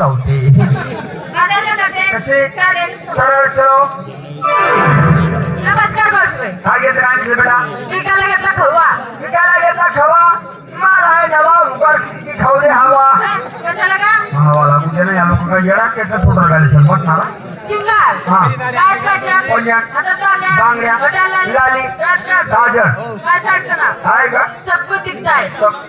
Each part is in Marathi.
लावते. कसे? सरळ चलो नमस्कार बसलोय. काय घेतलं काय घेतलं बेटा? विकायला घेतला खवा विकायला घेतला ठेवा. मला आहे नवा. उघड किती ठेवले हवा. कशाला का? हवा लागू दे ना या लोक काय येडा केटला सोडून राहिले सर. म्हटणारा शिंगार हा. कोण्या? बांगड्या, लाली. गाजर. काय का सब कुछ दिखता है सब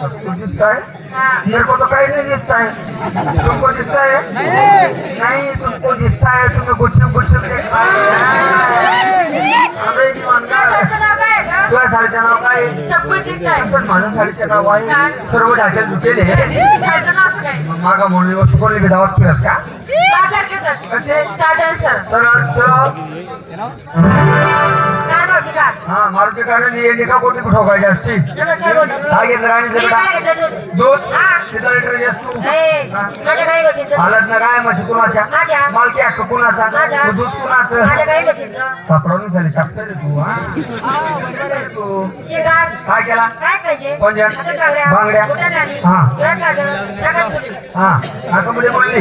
सब कुछ दिसता है हाँ मेरे को तो कहीं नहीं दिखता है तुमको दिखता है नहीं तुमको दिखता है तुम्हें कुछ कुछ देखता है असं एक काय म्हणणार. चालतं नाव काय का तुझ्या साडीचं नाव तसंच माझ्या साडीचं नाव आहे. सर्व असं काय? मागा म्हणून वस्तू कोणी विधावत पिरस का? बाजार घेतात कसे? सरळ. हा मारुती कारण एंडी का कोटी ठोकायची असते काय घेतलं हा. लिटर गाई बसीचं हालत ना काय म्हशी कुणाच्या. मालकी हक्क कुणाचा. दूध कुणाचं? सापडवून झाले रे तू हा. काय केला? कोणत्या? बांगड्या. हा. हा. आता मुली बोलली.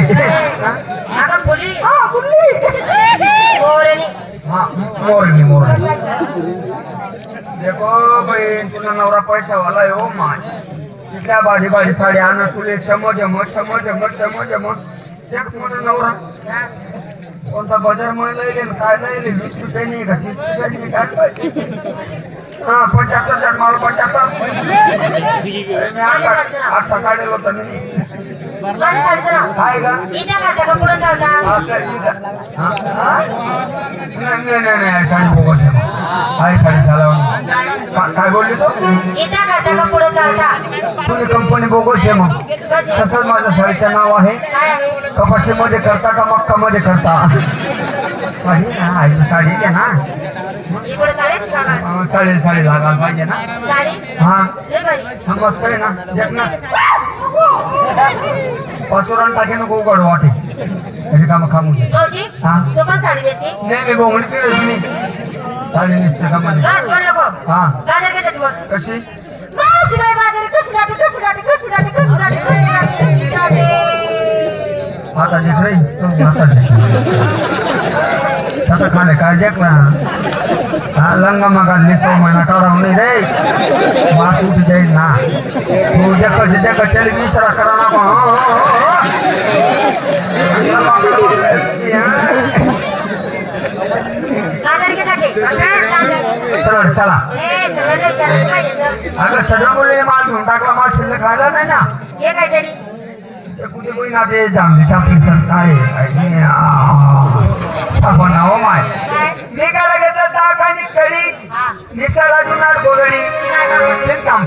बोलली मोरणी हा मोरणी मोरणी देखो बहीण तुझा नवरा पैसा वाला आहे हो माय तिथल्या बाजी बाजी साडी आणा तुले छम जम छम जम छम जम देख म्हणून नवरा कोणता बाजारमध्ये लयले न काय लयले वीस रुपयानी का तीस रुपयानी काय हा पंच्याहत्तर जण मला पंच्याहत्तर मी आता आता काढेल होता मी माझी साडीचं नाव काय का इथं करता का पुढं चालता अच्छा इथं. हा? हा? नाही नाही नाही नाही, साडी बोगस आहे मग. आहे साडी चालवून का- काय बोलली तू इथं करता का पुढं चालता तुम्ही कंपनी बोगस आहे मग कशी तसंच माझं साडीचं नाव आहे काय आहे कपाशीमध्ये करता का मक्कामध्ये करता साडी ना आई साडी घे ना इकडे साडीच जाणार अं, साडी साडी लागायला पाहिजे ना साडी हा लय बरी हा, मस्त आहे ना देख ना पाचोरान टाके नको उघड वाटे. अशी कामं खामू जोशी हा. तू पण साडी देते नाही मी बोंगडी पिळत मी साडी निघते का मध्ये राज बोल नको. हा. बाजार घेतात तू बस कशी? मावशी बाई बाजारी कशी जाते कशी जाते कशी जाते कशी जाते कशी जाते कशी जाते? आता रही आता देख. नाही रे मात उठी जाईल ना तू देख देख त्याला विसरा करा ना बाजार घेतात सरळ चला? अगं सगळं बोलले माल घेऊन टाकला माल शिल्लक राहिला नाही ना हे काहीतरी कुठे बोई ना ते जांभली छापली सर काय साबण नाव